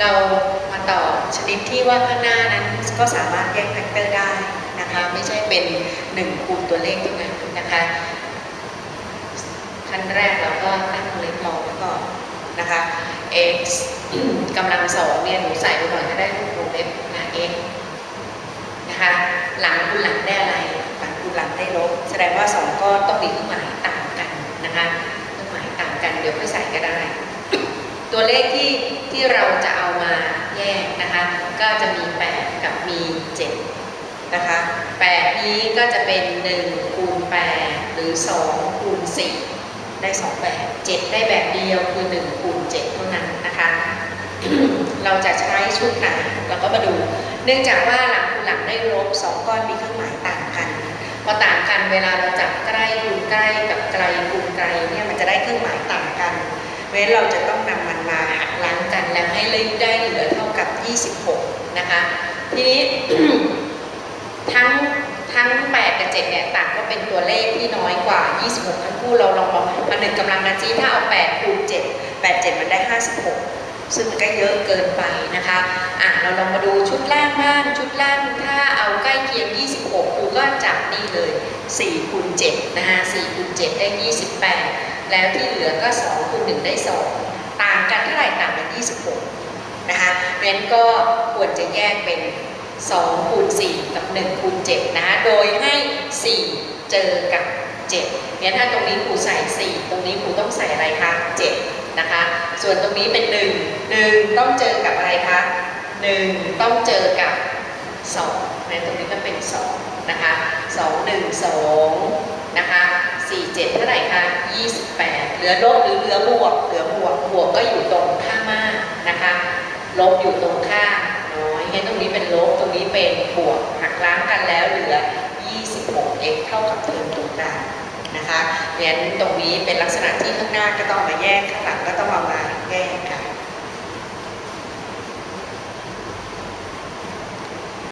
เรามาต่อชนิดที่ว่าข้างหน้านั้นก็สามารถแยกแฟกเตอร์ได้นะคะ ไม่ใช่เป็น 1 คูณตัวเลขเท่านั้นนะคะขั้นแรกเราก็ตั้งเล็บมองไว้ก่อนนะคะ x กำลังสองเนี่ยหนูใส่ไปก่อนก็ได้วงเล็บนะ x นะคะ หลังคูณหลังได้อะไร หลังคูณหลังได้ลบ แสดงว่าสองก้อนต้องมีเครื่องหมายต่างกันนะคะ เครื่องหมายต่างกันเดี๋ยวค่อยใส่ก็ได้ ตัวเลขที่ที่เราจะเอามาแยกนะคะ ก็จะมี 8 กับมี 7 นะคะ 8 นี้ก็จะเป็น 1 คูณ 8 หรือ 2 คูณ 4 ได้ 2 แบบ 7 ได้แบบเดียวคือ 1 คูณ 7 เท่านั้นนะคะ เราจะใช้ชุดไหนเราก็มาดู เนื่องจากว่าหลังคูณหลังได้ลบ 2 ก้อนมีเครื่องหมายต่างกัน พอต่างกันเวลาเราจับใกล้คูณใกล้กับไกลคูณไกลเนี่ยมันจะได้เครื่องหมายต่างกัน เพราะฉะนั้นเราจะต้องนำมันมาหักล้างกันแล้วให้ได้ 26 นะคะ ทีนี้ทั้งทั้ง 8 กับ 7 เนี่ย ต่างก็เป็นตัวเลขที่น้อยกว่า 26 ทั้งคู่เราลองมาหนึ่งกำลังกันจี้ถ้าเอา 8 คูณ 7 8 7 มันได้ 56 ซึ่งมันก็เยอะเกินไปนะคะ อะ เราลองมาดูชุดล่างบ้าง ชุดล่างถ้าเอาใกล้เคียง 26ครูก็จับนี่เลย4คูณ7นะคะ4คูณ7ได้ 28 แล้วที่เหลือก็2คูณ1ได้ 2 ต่างกันเท่าไหร่ต่างกัน 26 นะคะ ราะฉะนั้นก็ควรจะแยกเป็น2คูณ4กับ1คูณ7นะคะโดยให้ 4 เจอกับ7เนี่ยถ้าตรงนี้ครูใส่ 4 ตรงนี้ครูต้องใส่อะไรคะ7นะคะ ส่วนตรงนี้เป็น 1 1 ต้องเจอกับอะไรคะ1 ต้องเจอกับ2ในตรงนี้ก็เป็น 2 นะคะ 2 1 2 นะคะ 4 7 เท่าไหร่คะ28 เหลือลบหรือเหลือบวก เหลือบวก บวกก็อยู่ตรงข้างมากนะคะ ลบอยู่ตรงข้างน้อยให้ตรงนี้เป็นลบตรงนี้เป็นบวกหักล้างกันแล้วเหลือ 26 x เท่ากับเทอมตรงกลางนะคะงั้นตรงนี้เป็นลักษณะที่ข้างหน้าก็ต้องมาแยกข้างหลังก็ต้องเอามาแยก